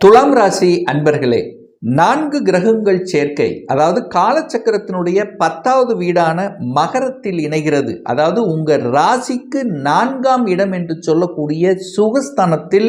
துலாம் ராசி அன்பர்களே நான்கு கிரகங்கள் சேர்க்கை அதாவது காலச்சக்கரத்தினுடைய பத்தாவது வீடான மகரத்தில் இணைகிறது. அதாவது உங்கள் ராசிக்கு நான்காம் இடம் என்று சொல்லக்கூடிய சுகஸ்தானத்தில்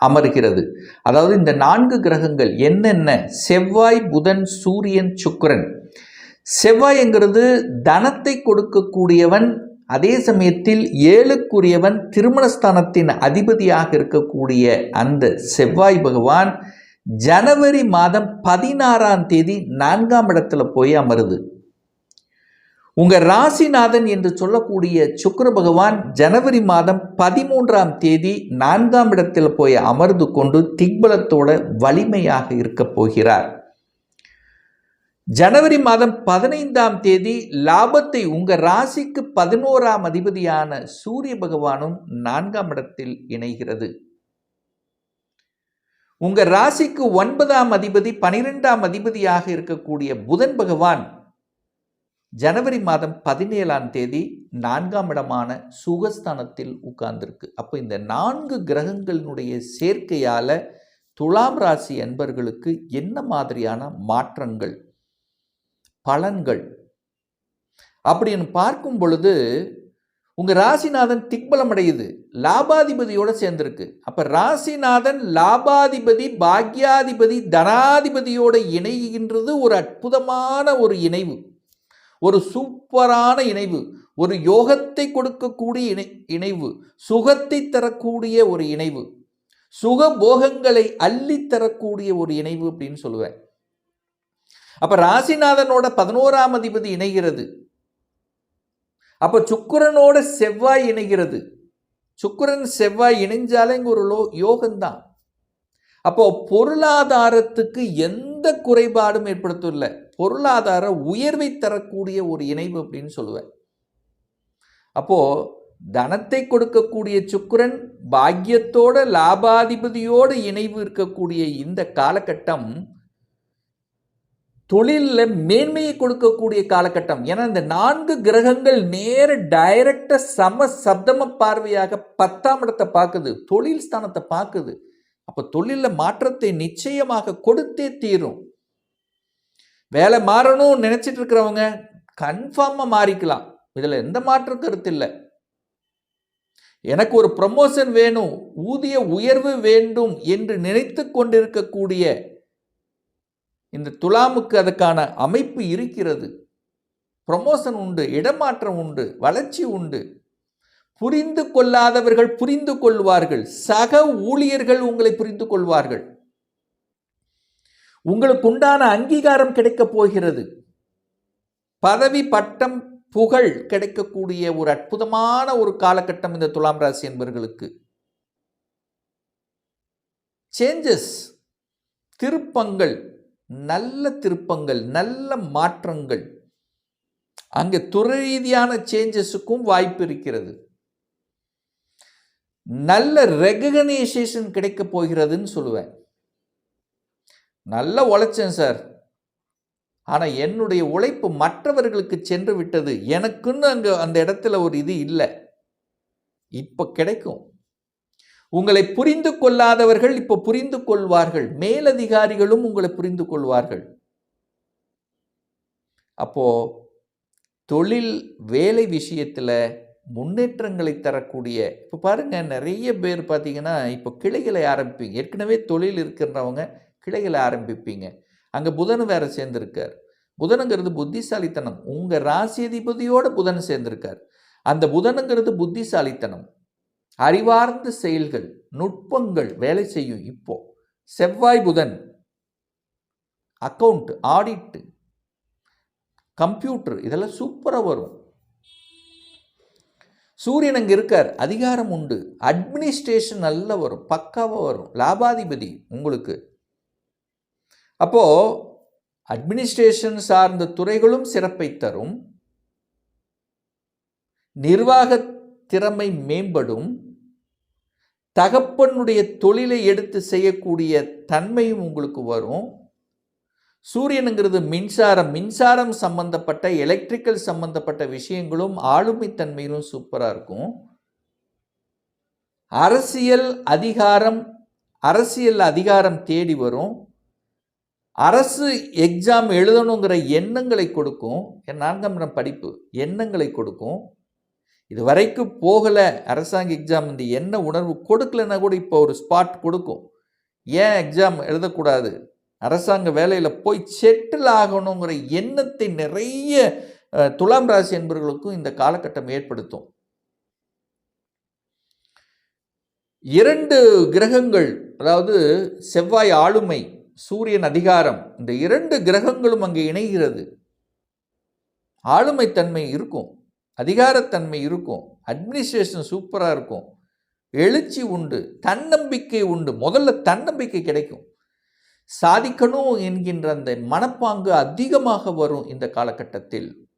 அமர்கிறது. அதாவது இந்த நான்கு கிரகங்கள் என்னென்ன? செவ்வாய் புதன் சூரியன் சுக்கிரன். செவ்வாய்ங்கிறது தனத்தை கொடுக்கக்கூடியவன் அதே சமயத்தில் ஏழுக்குரியவன் திருமணஸ்தானத்தின் அதிபதியாக இருக்கக்கூடிய அந்த செவ்வாய் பகவான் ஜனவரி மாதம் பதினாறாம் தேதி நான்காம் இடத்துல போய் அமருது. உங்கள் ராசிநாதன் என்று சொல்லக்கூடிய சுக்கர பகவான் ஜனவரி மாதம் பதிமூன்றாம் தேதி நான்காம் இடத்தில் போய் அமர்ந்து கொண்டு திக்பலத்தோட வலிமையாக இருக்கப் போகிறார். ஜனவரி மாதம் பதினைந்தாம் தேதி லாபத்தை உங்க ராசிக்கு பதினோராம் அதிபதியான சூரிய பகவானும் நான்காம் இடத்தில் இணைகிறது. உங்க ராசிக்கு ஒன்பதாம் அதிபதி பனிரெண்டாம் அதிபதியாக இருக்கக்கூடிய புதன் பகவான் ஜனவரி மாதம் பதினேழாம் தேதி நான்காம் இடமான சுகஸ்தானத்தில் உட்கார்ந்திருக்கு. அப்போ இந்த நான்கு கிரகங்களினுடைய சேர்க்கையால துலாம் ராசி அன்பர்களுக்கு என்ன மாதிரியான மாற்றங்கள் பலன்கள். அப்படின்னு பார்க்கும் பொழுது உங்கள் ராசிநாதன் திக்பலம் அடையுது லாபாதிபதியோடு சேர்ந்திருக்கு. அப்போ ராசிநாதன் லாபாதிபதி பாக்யாதிபதி தனாதிபதியோட இணைகின்றது ஒரு அற்புதமான ஒரு இணைவு. ஒரு சூப்பரான இணைவு. ஒரு யோகத்தை கொடுக்கக்கூடிய இணை இணைவு. சுகத்தை தரக்கூடிய ஒரு இணைவு. சுக போகங்களை அள்ளி தரக்கூடிய ஒரு இணைவு அப்படின்னு சொல்லுவேன். அப்போ ராசிநாதனோட பதினோராம் அதிபதி இணைகிறது. அப்போ சுக்குரனோட செவ்வாய் இணைகிறது. சுக்குரன் செவ்வாய் இணைஞ்சாலே இங்கே ஒரு லோ யோகம்தான். அப்போ பொருளாதாரத்துக்கு எந்த குறைபாடும் ஏற்படுத்தவில்லை பொருளாதார உயர்வை தரக்கூடிய ஒரு இணைவு அப்படின்னு சொல்லுவேன். அப்போ தனத்தை கொடுக்கக்கூடிய சுக்குரன் பாக்கியத்தோட லாபாதிபதியோட இணைவு இருக்கக்கூடிய இந்த காலகட்டம் தொழிலில் மேன்மையை கொடுக்கக்கூடிய காலகட்டம். ஏன்னா இந்த நான்கு கிரகங்கள் நேர டைரக்டா சம சப்தம பார்வையாக பத்தாம் இடத்தை பார்க்குது. தொழில் ஸ்தானத்தை பார்க்குது. அப்போ தொழிலில் மாற்றத்தை நிச்சயமாக கொடுத்தே தீரும். வேலை மாறணும்னு நினைச்சிட்டு இருக்கிறவங்க கன்ஃபார்மாக மாறிக்கலாம். இதில் எந்த மாற்று கருத்து இல்லை. எனக்கு ஒரு ப்ரமோஷன் வேணும் ஊதிய உயர்வு வேண்டும் என்று நினைத்து கொண்டிருக்கக்கூடிய இந்த துலாமுக்கு அதுக்கான அமைப்பு இருக்கிறது. ப்ரமோஷன் உண்டு இடமாற்றம் உண்டு வளர்ச்சி உண்டு. புரிந்து கொள்ளாதவர்கள் புரிந்து கொள்வார்கள். சக ஊழியர்கள் உங்களை புரிந்து கொள்வார்கள். உங்களுக்கு உண்டான அங்கீகாரம் கிடைக்கப் போகிறது. பதவி பட்டம் புகழ் கிடைக்கக்கூடிய ஒரு அற்புதமான ஒரு காலகட்டம் இந்த துலாம் ராசி என்பவர்களுக்கு சேஞ்சஸ் திருப்பங்கள் நல்ல திருப்பங்கள் நல்ல மாற்றங்கள். அங்கே துறை ரீதியான சேஞ்சஸுக்கும் வாய்ப்பு இருக்கிறது. நல்ல ரெகனைசேஷன் கிடைக்க போகிறதுன்னு சொல்லுவேன். நல்ல உழைச்சேன் சார். ஆனால் என்னுடைய உழைப்பு மற்றவர்களுக்கு சென்று விட்டது. எனக்குன்னு அங்கே அந்த இடத்துல ஒரு இது இல்லை. இப்போ கிடைக்கும். உங்களை புரிந்து கொள்ளாதவர்கள் இப்போ புரிந்து கொள்வார்கள். மேலதிகாரிகளும் உங்களை புரிந்து கொள்வார்கள். அப்போ தொழில் வேலை விஷயத்தில் முன்னேற்றங்களை தரக்கூடிய இப்போ பாருங்க நிறைய பேர் பார்த்தீங்கன்னா இப்போ கிளைகளை ஆரம்பிப்பீங்க. ஏற்கனவே தொழில் இருக்கிறவங்க கிளைகளை ஆரம்பிப்பீங்க. அங்கே புதன் வேற சேர்ந்திருக்கார். புதனுங்கிறது புத்திசாலித்தனம். உங்கள் ராசி அதிபதியோட புதன் சேர்ந்திருக்கார். அந்த புதனுங்கிறது புத்திசாலித்தனம். அறிவார்ந்த செயல்கள் நுட்பங்கள் வேலை செய்யும் இப்போ. செவ்வாய் புதன் அக்கௌண்ட் ஆடிட்டு கம்ப்யூட்டர் இதெல்லாம் சூப்பராக வரும். சூரியன் அங்கே இருக்கார் அதிகாரம் உண்டு. அட்மினிஸ்ட்ரேஷன் நல்லா வரும் பக்காவாக வரும். லாபாதிபதி உங்களுக்கு. அப்போ அட்மினிஸ்ட்ரேஷன் சார்ந்த துறைகளும் சிறப்பை தரும். நிர்வாக திறமை மேம்படும். தகப்பனுடைய தொழிலை எடுத்து செய்யக்கூடிய தன்மையும் உங்களுக்கு வரும். சூரியனுங்கிறது மின்சாரம் மின்சாரம் சம்பந்தப்பட்ட எலக்ட்ரிக்கல் சம்பந்தப்பட்ட விஷயங்களும் ஆளுமை தன்மையிலும் சூப்பராக இருக்கும். அரசியல் அதிகாரம் அரசியல் அதிகாரம் தேடி வரும். அரசு எக்ஸாம் எழுதணுங்கிற எண்ணங்களை கொடுக்கும். என் நான்காம் இடம் படிப்பு. எண்ணங்களை கொடுக்கும். இது வரைக்கும் போகலை அரசாங்க எக்ஸாம் இந்த என்ன உணர்வு கொடுக்கலன்னா கூட இப்போ ஒரு ஸ்பாட் கொடுக்கும். ஏன் எக்ஸாம் எழுதக்கூடாது? அரசாங்க வேலையில் போய் செட்டில் ஆகணுங்கிற எண்ணத்தை நிறைய துலாம் ராசி என்பவர்களுக்கும் இந்த காலகட்டம் ஏற்படுத்தும். இரண்டு கிரகங்கள் அதாவது செவ்வாய் ஆளுமை சூரியன் அதிகாரம் இந்த இரண்டு கிரகங்களும் அங்கே இணைகிறது. ஆளுமைத்தன்மை இருக்கும். அதிகாரத்தன்மை இருக்கும். அட்மினிஸ்ட்ரேஷன் சூப்பராக இருக்கும். எழுச்சி உண்டு. தன்னம்பிக்கை உண்டு. முதல்ல தன்னம்பிக்கை கிடைக்கும். சாதிக்கணும் என்கின்ற அந்த மனப்பாங்கு அதிகமாக வரும் இந்த காலகட்டத்தில்.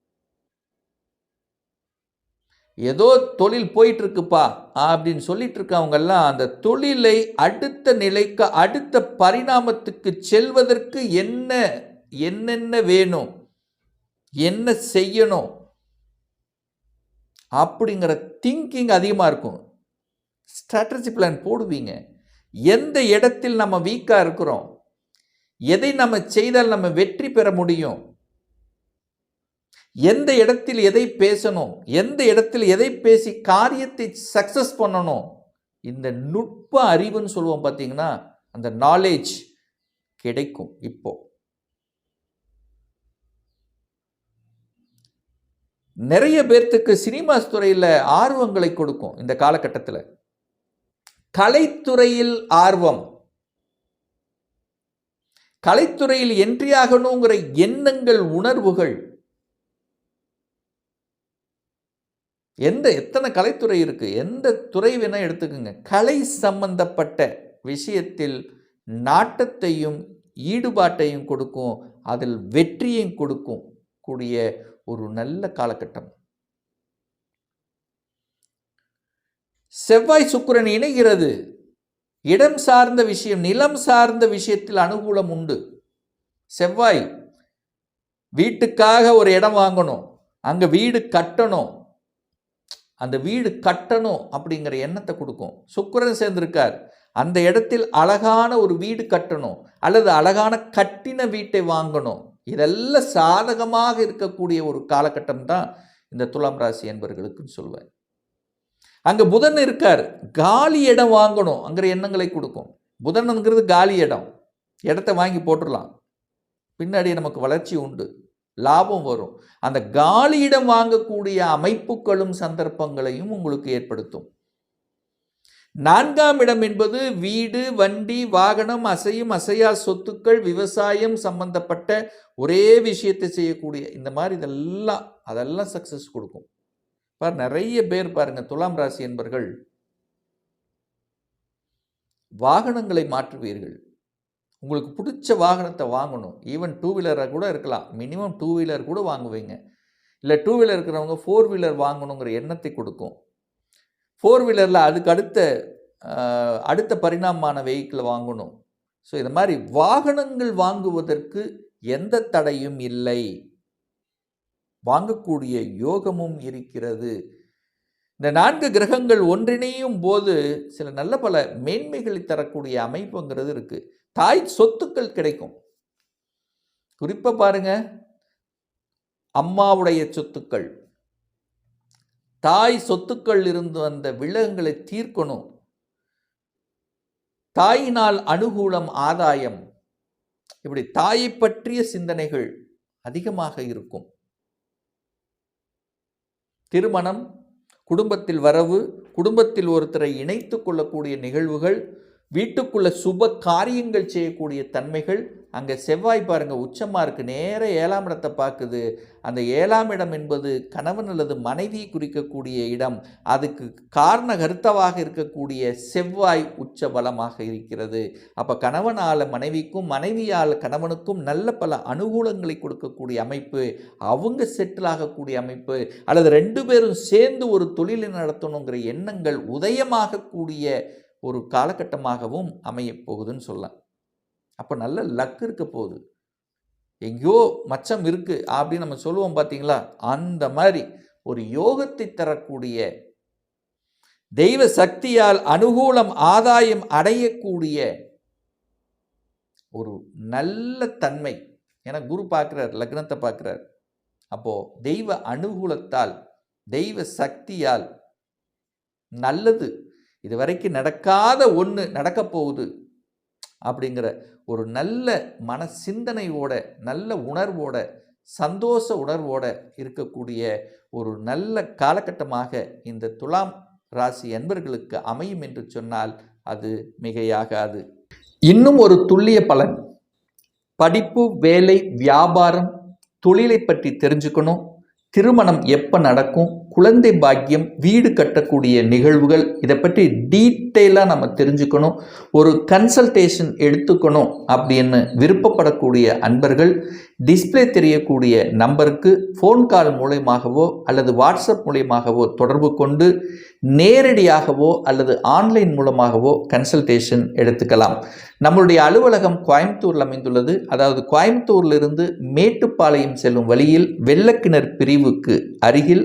ஏதோ தொழில் போயிட்டு இருக்குப்பா அப்படின்னு சொல்லிட்டு இருக்கவங்கெல்லாம் அந்த தொழிலை அடுத்த நிலைக்கு அடுத்த பரிணாமத்துக்கு செல்வதற்கு என்ன என்னென்ன வேணும்? என்ன செய்யணும்? அப்படிங்கிற திங்கிங் அதிகமாக இருக்கும். ஸ்ட்ராட்டஜி பிளான் போடுவீங்க. எந்த இடத்தில் நம்ம வீக்காக இருக்கிறோம்? எதை நம்ம செய்தால் நம்ம வெற்றி பெற முடியும்? எந்த இடத்தில் எதை பேசணும்? எந்த இடத்தில் எதை பேசி காரியத்தை சக்சஸ் பண்ணணும்? இந்த நுட்ப அறிவுன்னு சொல்லுவோம் பார்த்தீங்கன்னா அந்த நாலேஜ் கிடைக்கும் இப்போது நிறைய பேர்த்துக்கு சினிமாஸ் துறையில் ஆர்வங்களை கொடுக்கும் இந்த காலகட்டத்தில். கலைத்துறையில் ஆர்வம். கலைத்துறையில் என்ட்ரி ஆகணுங்கிற எண்ணங்கள் உணர்வுகள். எந்த எத்தனை கலைத்துறை இருக்கு? எந்த துறை வேணால் எடுத்துக்கோங்க. கலை சம்பந்தப்பட்ட விஷயத்தில் நாட்டத்தையும் ஈடுபாட்டையும் கொடுக்கும். அதில் வெற்றியையும் கொடுக்கும் கூடிய ஒரு நல்ல காலகட்டம். செவ்வாய் சுக்கிரன் இணைகிறது. இடம் சார்ந்த விஷயம் நிலம் சார்ந்த விஷயத்தில் அனுகூலம் உண்டு. செவ்வாய் வீட்டுக்காக ஒரு இடம் வாங்கணும். அங்க வீடு கட்டணும். அந்த வீடு கட்டணும் அப்படிங்கிற எண்ணத்தை கொடுக்கும். சுக்கிரன் சேர்ந்திருக்கார். அந்த இடத்தில் அழகான ஒரு வீடு கட்டணும். அல்லது அழகான கட்டின வீட்டை வாங்கணும். இதெல்லாம் சாதகமாக இருக்கக்கூடிய ஒரு காலகட்டம் தான் இந்த துலாம் ராசி என்பவர்களுக்குன்னு சொல்லுவேன் அங்கே புதன் இருக்கார். காலி இடம் வாங்கணும் அங்கிற எண்ணங்களை கொடுக்கும். புதன்ங்கிறது காலி இடம். இடத்த வாங்கி போட்டுடலாம். பின்னாடி நமக்கு வளர்ச்சி உண்டு. லாபம் வரும். அந்த காலியிடம் வாங்கக்கூடிய அமைப்புகளும் சந்தர்ப்பங்களையும் உங்களுக்கு ஏற்படுத்தும். நான்காம் இடம் என்பது வீடு வண்டி வாகனம் அசையும் அசையா சொத்துக்கள் விவசாயம் சம்பந்தப்பட்ட ஒரே விஷயத்தை செய்யக்கூடிய இந்த மாதிரி இதெல்லாம் அதெல்லாம் சக்ஸஸ் கொடுக்கும். பார் நிறைய பேர் பாருங்க துலாம் ராசி என்பர்கள் வாகனங்களை மாற்றுவீர்கள். உங்களுக்கு பிடிச்ச வாகனத்தை வாங்கணும். ஈவன் டூ வீலராக கூட இருக்கலாம். மினிமம் டூ வீலர் கூட வாங்குவீங்க. இல்லை டூ வீலர் இருக்கிறவங்க ஃபோர் வீலர் வாங்கணுங்கிற எண்ணத்தை கொடுக்கும். ஃபோர் வீலரில் அதுக்கு அடுத்த அடுத்த பரிணாமமான வெஹிக்கிளை வாங்கணும். ஸோ இது மாதிரி வாகனங்கள் வாங்குவதற்கு எந்த தடையும் இல்லை. வாங்கக்கூடிய யோகமும் இருக்கிறது. இந்த நான்கு கிரகங்கள் ஒன்றிணையும் போது சில நல்ல பல மேன்மைகளை தரக்கூடிய அமைப்புங்கிறது இருக்குது தாய் சொத்துக்கள் கிடைக்கும். குறிப்பாக பாருங்க. அம்மாவுடைய சொத்துக்கள். தாய் சொத்துக்கள் இருந்து வந்த விலகங்களை தீர்க்கணும். தாயினால் அனுகூலம் ஆதாயம். இப்படி தாயை பற்றிய சிந்தனைகள் அதிகமாக இருக்கும். திருமணம் குடும்பத்தில் வரவு குடும்பத்தில் ஒருத்தரை இணைத்து கொள்ளக்கூடிய நிகழ்வுகள் வீட்டுக்குள்ள சுப காரியங்கள் செய்யக்கூடிய தன்மைகள் அங்கே செவ்வாய் பாருங்கள் உச்சமாக இருக்குது நேர ஏழாம் இடத்தை பார்க்குது. அந்த ஏழாம் இடம் என்பது கணவன் அல்லது மனைவியை குறிக்கக்கூடிய இடம். அதுக்கு காரண கருத்தவாக இருக்கக்கூடிய செவ்வாய் உச்ச பலமாக இருக்கிறது. அப்போ கணவனால் மனைவிக்கும் மனைவியால் கணவனுக்கும் நல்ல பல அனுகூலங்களை கொடுக்கக்கூடிய அமைப்பு அவங்க செட்டில் ஆகக்கூடிய அமைப்பு அல்லது ரெண்டு பேரும் சேர்ந்து ஒரு தொழிலை நடத்தணுங்கிற எண்ணங்கள் உதயமாகக்கூடிய ஒரு காலகட்டமாகவும் அமையப் போகுதுன்னு சொல்லலாம். அப்போ நல்ல லக் இருக்க போகுது. எங்கேயோ மச்சம் இருக்குது அப்படின்னு நம்ம சொல்லுவோம் பார்த்தீங்களா அந்த மாதிரி ஒரு யோகத்தை தரக்கூடிய தெய்வ சக்தியால் அனுகூலம் ஆதாயம் அடையக்கூடிய ஒரு நல்ல தன்மை. ஏன்னா குரு பார்க்குறார் லக்னத்தை பார்க்குறார் அப்போது தெய்வ அனுகூலத்தால் தெய்வ சக்தியால் நல்லது. இது வரைக்கும் நடக்காத ஒன்று நடக்க போகுது அப்படிங்கிற ஒரு நல்ல மன சிந்தனையோட நல்ல உணர்வோட சந்தோஷ உணர்வோட இருக்கக்கூடிய ஒரு நல்ல காலகட்டமாக இந்த துலாம் ராசி அன்பர்களுக்கு அமையும் என்று சொன்னால் அது மிகையாகாது. இன்னும் ஒரு துல்லிய பலன். படிப்பு வேலை வியாபாரம் தொழிலை பற்றி தெரிஞ்சுக்கணும். திருமணம் எப்போ நடக்கும்? குழந்தை பாக்கியம் வீடு கட்டக்கூடிய நிகழ்வுகள் இதை பற்றி டீட்டெயிலாக நம்ம தெரிஞ்சுக்கணும். ஒரு கன்சல்டேஷன் எடுத்துக்கணும் அப்படின்னு விருப்பப்படக்கூடிய அன்பர்கள் டிஸ்ப்ளே தெரியக்கூடிய நம்பருக்கு ஃபோன் கால் மூலயமாகவோ அல்லது வாட்ஸ்அப் மூலயமாகவோ தொடர்பு கொண்டு நேரடியாகவோ அல்லது ஆன்லைன் மூலமாகவோ கன்சல்டேஷன் எடுத்துக்கலாம். நம்மளுடைய அலுவலகம் கோயம்புத்தூரில் அமைந்துள்ளது. அதாவது கோயம்புத்தூரிலிருந்து மேட்டுப்பாளையம் செல்லும் வழியில் வெள்ளக்கிணர் பிரிவுக்கு அருகில்